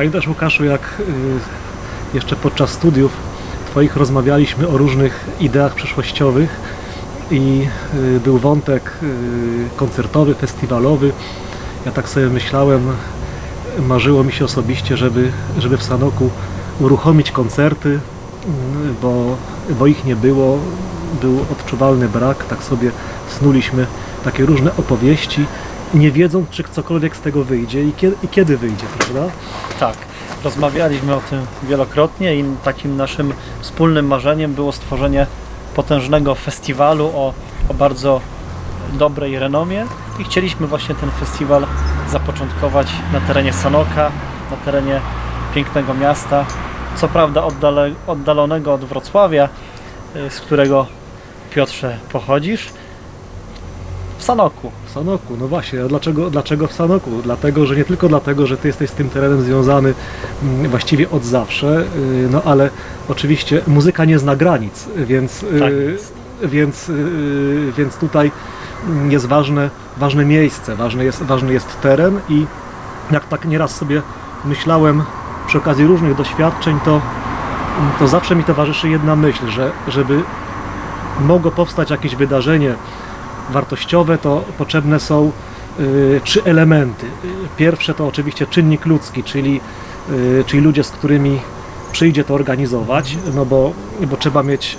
Pamiętasz Łukaszu, jak y, jeszcze podczas studiów Twoich rozmawialiśmy o różnych ideach przyszłościowych i y, był wątek y, koncertowy, festiwalowy. Ja tak sobie myślałem, marzyło mi się osobiście, żeby, żeby w Sanoku uruchomić koncerty, bo, bo ich nie było, był odczuwalny brak, tak sobie snuliśmy takie różne opowieści, nie wiedząc, czy cokolwiek z tego wyjdzie i kiedy, i kiedy wyjdzie, prawda? Tak, rozmawialiśmy o tym wielokrotnie i takim naszym wspólnym marzeniem było stworzenie potężnego festiwalu o, o bardzo dobrej renomie i chcieliśmy właśnie ten festiwal zapoczątkować na terenie Sanoka, na terenie pięknego miasta, co prawda oddale, oddalonego od Wrocławia, y, z którego Piotrze pochodzisz, w Sanoku. W Sanoku, no właśnie, a dlaczego, dlaczego w Sanoku? Dlatego, że nie tylko dlatego, że ty jesteś z tym terenem związany mm, właściwie od zawsze, y, no ale oczywiście muzyka nie zna granic, więc, y, Tak więc, y, więc tutaj jest ważne, ważne miejsce, ważny jest, ważny jest teren i jak tak nieraz sobie myślałem przy okazji różnych doświadczeń, to, to zawsze mi towarzyszy jedna myśl, że żeby mogło powstać jakieś wydarzenie wartościowe, to potrzebne są y, trzy elementy. Pierwsze to oczywiście czynnik ludzki, czyli, y, czyli ludzie, z którymi przyjdzie to organizować, no bo, bo trzeba mieć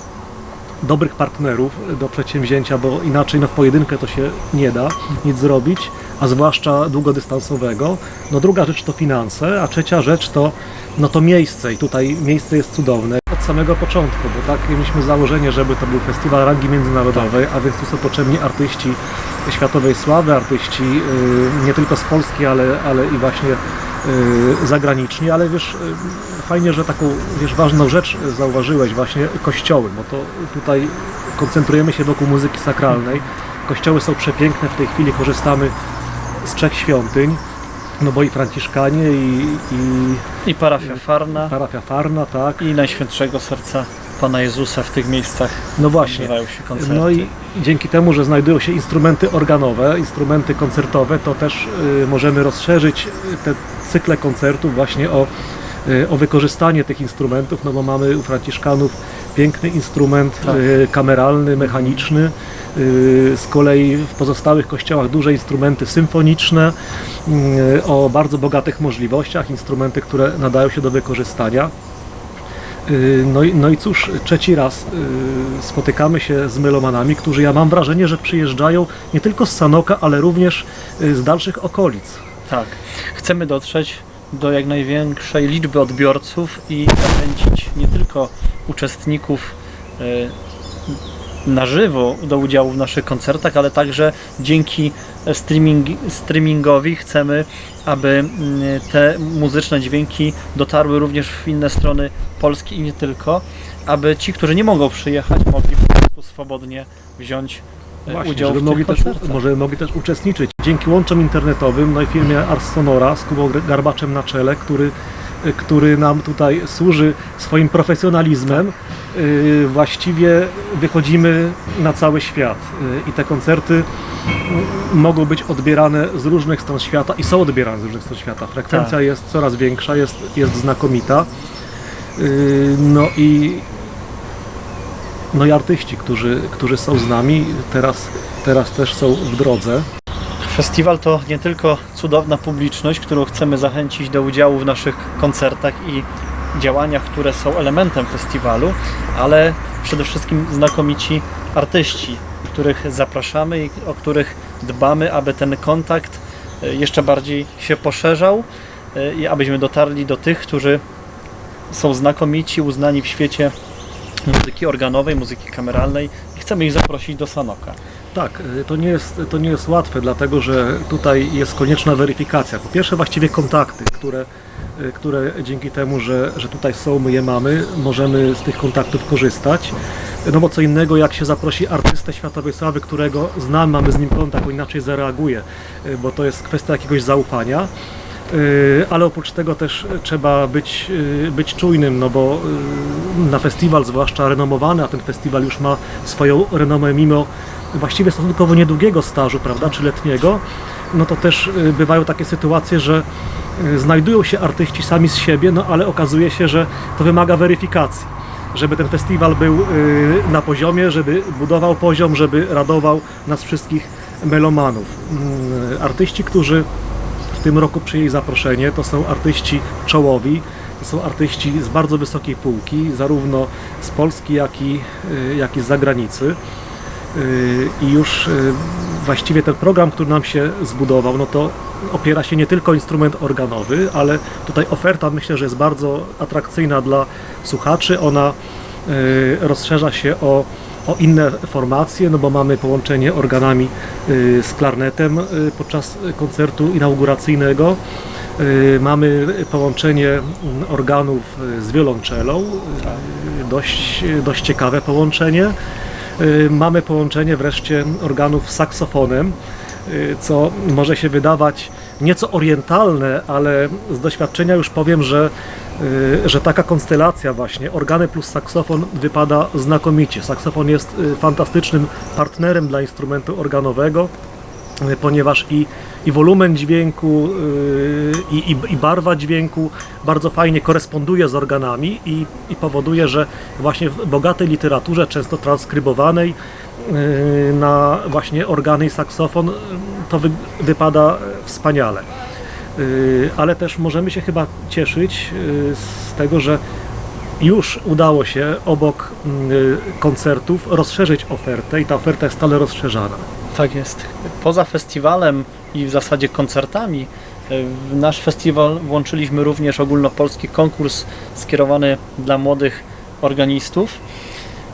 dobrych partnerów do przedsięwzięcia, bo inaczej no, w pojedynkę to się nie da nic zrobić, a zwłaszcza długodystansowego. No druga rzecz to finanse, a trzecia rzecz to, no, to miejsce i tutaj miejsce jest cudowne. Od samego początku, bo tak mieliśmy założenie, żeby to był festiwal rangi międzynarodowej, a więc tu są potrzebni artyści światowej sławy, artyści y, nie tylko z Polski, ale, ale i właśnie y, zagraniczni, ale wiesz, y, fajnie, że taką wiesz, ważną rzecz zauważyłeś, właśnie kościoły, bo to tutaj koncentrujemy się wokół muzyki sakralnej. Kościoły są przepiękne, w tej chwili korzystamy z trzech świątyń, no bo i Franciszkanie i, i I parafia Farna parafia Farna, tak. i Najświętszego Serca Pana Jezusa w tych miejscach No właśnie. odbywają się koncerty. No i dzięki temu, że znajdują się instrumenty organowe, instrumenty koncertowe, to też y, możemy rozszerzyć te cykle koncertów właśnie o, y, o wykorzystanie tych instrumentów, no bo mamy u Franciszkanów piękny instrument Tak. y, kameralny, mechaniczny, y, z kolei w pozostałych kościołach duże instrumenty symfoniczne y, o bardzo bogatych możliwościach, instrumenty, które nadają się do wykorzystania. No i, no i cóż, trzeci raz spotykamy się z melomanami, którzy ja mam wrażenie, że przyjeżdżają nie tylko z Sanoka, ale również z dalszych okolic. Tak. Chcemy dotrzeć do jak największej liczby odbiorców i zachęcić nie tylko uczestników y, na żywo do udziału w naszych koncertach, ale także dzięki streaming, streamingowi chcemy, aby te muzyczne dźwięki dotarły również w inne strony Polski i nie tylko, aby ci, którzy nie mogą przyjechać, mogli po prostu swobodnie wziąć Właśnie, udział żeby w mogli też, może mogli też uczestniczyć. Dzięki łączom internetowym, no i firmie Ars Sonora z Kubą Garbaczem na czele, który, y, który nam tutaj służy swoim profesjonalizmem, y, właściwie wychodzimy na cały świat y, i te koncerty mogą być odbierane z różnych stron świata i są odbierane z różnych stron świata. Frekwencja Tak. jest coraz większa, jest, jest znakomita. No i, no i artyści, którzy, którzy są z nami, teraz, teraz też są w drodze. Festiwal to nie tylko cudowna publiczność, którą chcemy zachęcić do udziału w naszych koncertach i działaniach, które są elementem festiwalu, ale przede wszystkim znakomici artyści, których zapraszamy i o których dbamy, aby ten kontakt e, jeszcze bardziej się poszerzał e, i abyśmy dotarli do tych, którzy są znakomici, uznani w świecie muzyki organowej, muzyki kameralnej i chcemy ich zaprosić do Sanoka. Tak, y, to nie, jest, to nie jest łatwe, dlatego że tutaj jest konieczna weryfikacja. Po pierwsze właściwie kontakty, które, y, które dzięki temu, że, że tutaj są, my je mamy, możemy z tych kontaktów korzystać. No bo co innego, jak się zaprosi artystę światowej sławy, którego znam, mamy z nim kontakt, on inaczej zareaguje, y, bo to jest kwestia jakiegoś zaufania. Y, Ale oprócz tego też trzeba być, y, być czujnym, no bo y, na festiwal, zwłaszcza renomowany, a ten festiwal już ma swoją renomę mimo właściwie stosunkowo niedługiego stażu, prawda, czy letniego, no to też bywają takie sytuacje, że znajdują się artyści sami z siebie, no ale okazuje się, że to wymaga weryfikacji. Żeby ten festiwal był na poziomie, żeby budował poziom, żeby radował nas wszystkich melomanów. Mm, Artyści, którzy tym roku przyjęli zaproszenie, to są artyści czołowi, to są artyści z bardzo wysokiej półki, zarówno z Polski, jak i, y, jak i z zagranicy. Y, I już y, właściwie ten program, który nam się zbudował, no to opiera się nie tylko instrument organowy, ale tutaj oferta myślę, że jest bardzo atrakcyjna dla słuchaczy. Ona rozszerza się o, o inne formacje, no bo mamy połączenie organami y, z klarnetem y, podczas koncertu inauguracyjnego. Y, Mamy połączenie mm, organów z wiolonczelą, dość, dość ciekawe połączenie. Mamy połączenie wreszcie organów z saksofonem, co może się wydawać nieco orientalne, ale z doświadczenia już powiem, że, że taka konstelacja właśnie, organy plus saksofon wypada znakomicie. Saksofon jest y, fantastycznym partnerem dla instrumentu organowego, y, ponieważ i, i wolumen dźwięku, y, i, i, i barwa dźwięku bardzo fajnie koresponduje z organami i, i powoduje, że właśnie w bogatej literaturze, często transkrybowanej y, na właśnie organy i saksofon, y, to wy, wypada wspaniale. Y, Ale też możemy się chyba cieszyć y, z tego, że już udało się obok y, koncertów rozszerzyć ofertę i ta oferta jest stale rozszerzana. Tak jest. Poza festiwalem i w zasadzie koncertami, w nasz festiwal włączyliśmy również ogólnopolski konkurs skierowany dla młodych organistów.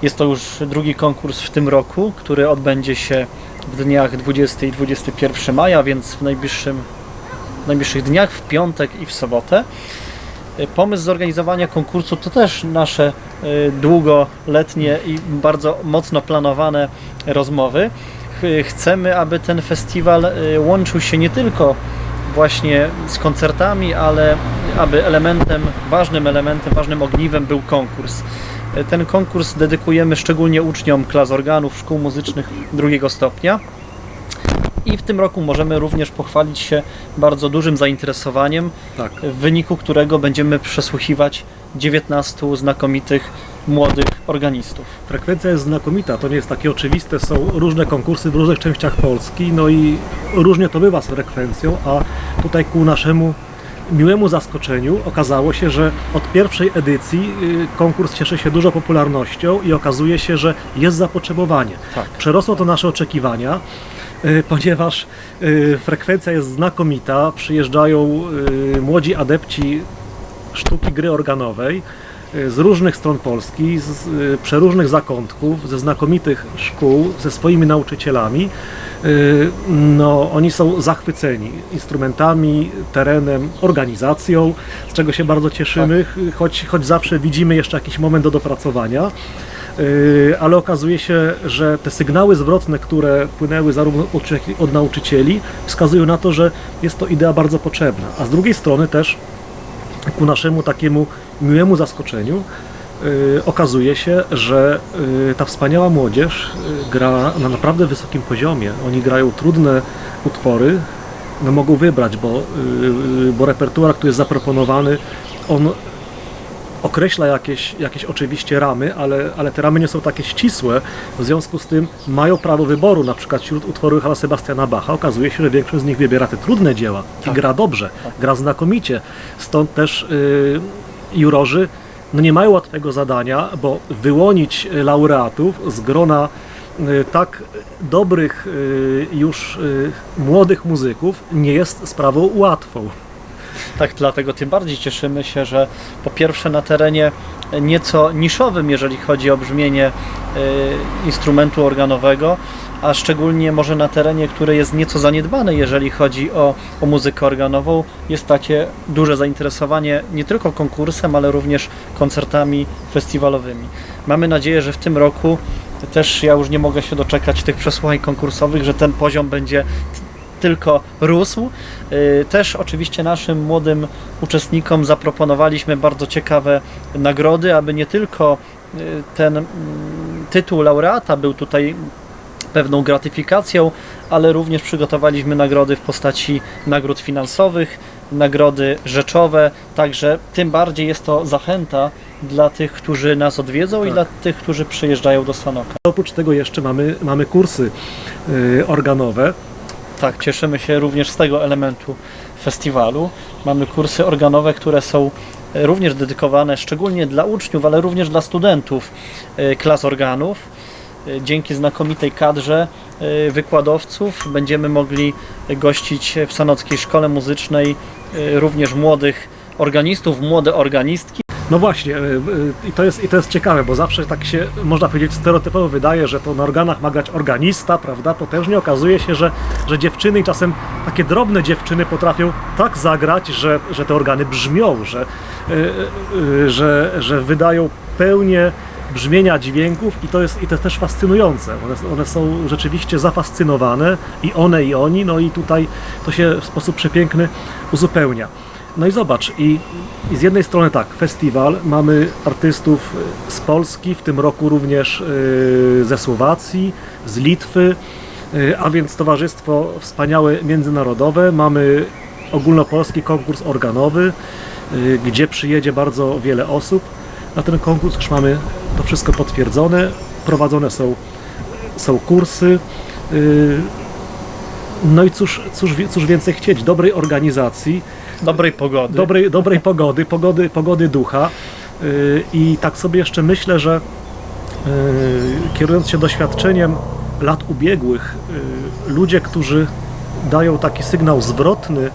Jest to już drugi konkurs w tym roku, który odbędzie się w dniach 20 i 21 maja, więc w najbliższym, w najbliższych dniach, w piątek i w sobotę. Y, Pomysł zorganizowania konkursu to też nasze y, długoletnie i bardzo mocno planowane rozmowy. Ch- Chcemy, aby ten festiwal łączył się nie tylko właśnie z koncertami, ale aby elementem, ważnym elementem, ważnym ogniwem był konkurs. Ten konkurs dedykujemy szczególnie uczniom klas organów szkół muzycznych drugiego stopnia. I w tym roku możemy również pochwalić się bardzo dużym zainteresowaniem, Tak. w wyniku którego będziemy przesłuchiwać 19 znakomitych młodych organistów. Frekwencja jest znakomita, to nie jest takie oczywiste, są różne konkursy w różnych częściach Polski, no i różnie to bywa z frekwencją, a tutaj ku naszemu miłemu zaskoczeniu okazało się, że od pierwszej edycji y, konkurs cieszy się dużą popularnością i okazuje się, że jest zapotrzebowanie. Tak. Przerosło to nasze oczekiwania, ponieważ y, frekwencja jest znakomita, przyjeżdżają y, młodzi adepci sztuki gry organowej y, z różnych stron Polski, z y, przeróżnych zakątków, ze znakomitych szkół, ze swoimi nauczycielami. Y, No, oni są zachwyceni instrumentami, terenem, organizacją, z czego się bardzo cieszymy, choć, choć zawsze widzimy jeszcze jakiś moment do dopracowania. Y, Ale okazuje się, że te sygnały zwrotne, które płynęły zarówno od, nauczycieli, wskazują na to, że jest to idea bardzo potrzebna. A z drugiej strony też ku naszemu takiemu miłemu zaskoczeniu y, okazuje się, że y, ta wspaniała młodzież gra na naprawdę wysokim poziomie. Oni grają trudne utwory, no mogą wybrać, bo, bo repertuar, który jest zaproponowany, on określa jakieś, jakieś oczywiście ramy, ale, ale te ramy nie są takie ścisłe, w związku z tym mają prawo wyboru, na przykład wśród utworów Johanna Sebastiana Bacha okazuje się, że większość z nich wybiera te trudne dzieła i Tak. gra dobrze, gra znakomicie, stąd też y, jurorzy no nie mają łatwego zadania, bo wyłonić y, laureatów z grona y, tak dobrych y, już młodych muzyków nie jest sprawą łatwą. Tak, dlatego tym bardziej cieszymy się, że po pierwsze na terenie nieco niszowym, jeżeli chodzi o brzmienie y, instrumentu organowego, a szczególnie może na terenie, który jest nieco zaniedbany, jeżeli chodzi o, o muzykę organową, jest takie duże zainteresowanie nie tylko konkursem, ale również koncertami festiwalowymi. Mamy nadzieję, że w tym roku też ja już nie mogę się doczekać tych przesłuchań konkursowych, że ten poziom będzie tylko rósł. Y, Też oczywiście naszym młodym uczestnikom zaproponowaliśmy bardzo ciekawe nagrody, aby nie tylko y, ten mm, tytuł laureata był tutaj pewną gratyfikacją, ale również przygotowaliśmy nagrody w postaci nagród finansowych, nagrody rzeczowe, także tym bardziej jest to zachęta dla tych, którzy nas odwiedzą i Tak. dla tych, którzy przyjeżdżają do Sanoka. Oprócz tego jeszcze mamy, mamy kursy y, organowe. Tak, cieszymy się również z tego elementu festiwalu. Mamy kursy organowe, które są e, również dedykowane szczególnie dla uczniów, ale również dla studentów e, klas organów. E, Dzięki znakomitej kadrze wykładowców będziemy mogli gościć w Sanockiej Szkole Muzycznej również młodych organistów, młode organistki. No właśnie, y, y, i to, jest, i to jest ciekawe, bo zawsze tak się, można powiedzieć, stereotypowo wydaje, że to na organach ma grać organista, prawda? Potężnie okazuje się, że, że dziewczyny i czasem takie drobne dziewczyny potrafią tak zagrać, że, że te organy brzmią, że, y, że, że wydają pełnię brzmienia dźwięków i to jest, i to jest też fascynujące. One, one są rzeczywiście zafascynowane i one i oni, no i tutaj to się w sposób przepiękny uzupełnia. No i zobacz, i, i z jednej strony tak, festiwal, mamy artystów z Polski, w tym roku również y, ze Słowacji, z Litwy, y, a więc towarzystwo wspaniałe międzynarodowe. Mamy ogólnopolski konkurs organowy, y, gdzie przyjedzie bardzo wiele osób. Na ten konkurs już mamy to wszystko potwierdzone, prowadzone są, są kursy. y, No i cóż, cóż, cóż więcej chcieć, dobrej organizacji, Dobrej pogody. dobrej, dobrej pogody, pogody, pogody ducha. Yy, I tak sobie jeszcze myślę, że yy, kierując się doświadczeniem lat ubiegłych, yy, ludzie, którzy dają taki sygnał zwrotny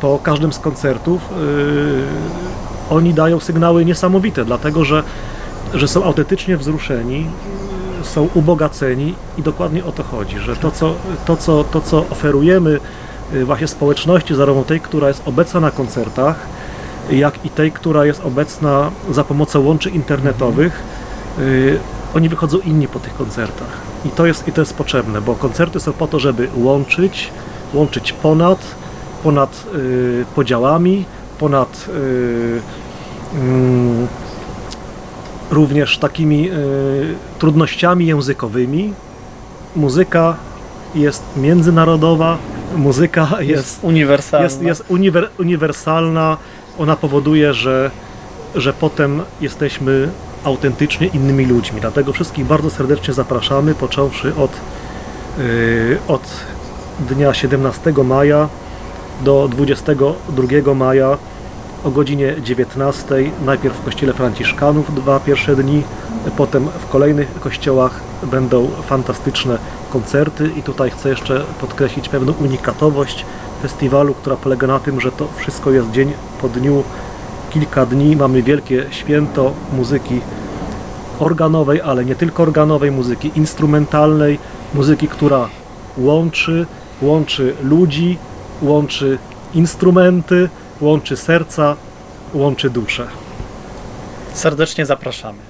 po każdym z koncertów, oni dają sygnały niesamowite, dlatego że, że są autentycznie wzruszeni, są ubogaceni i dokładnie o to chodzi, że to, co, to, co, to, co oferujemy y, właśnie społeczności, zarówno tej, która jest obecna na koncertach, jak i tej, która jest obecna za pomocą łączy internetowych, y, oni wychodzą inni po tych koncertach. I to jest, i to jest potrzebne, bo koncerty są po to, żeby łączyć, łączyć ponad, ponad y, podziałami, ponad y, mm, również takimi y, trudnościami językowymi. Muzyka jest międzynarodowa, muzyka jest, jest uniwersalna. jest, jest uniwer, uniwersalna. Ona powoduje, że, że potem jesteśmy autentycznie innymi ludźmi. Dlatego wszystkich bardzo serdecznie zapraszamy, począwszy od, y, od dnia 17 maja do 22 maja o godzinie 19. Najpierw w kościele Franciszkanów dwa pierwsze dni, potem w kolejnych kościołach będą fantastyczne koncerty i tutaj chcę jeszcze podkreślić pewną unikatowość festiwalu, która polega na tym, że to wszystko jest dzień po dniu, kilka dni, mamy wielkie święto muzyki organowej, ale nie tylko organowej, muzyki instrumentalnej, muzyki, która łączy, łączy ludzi, łączy instrumenty, łączy serca, łączy duszę. Serdecznie zapraszamy.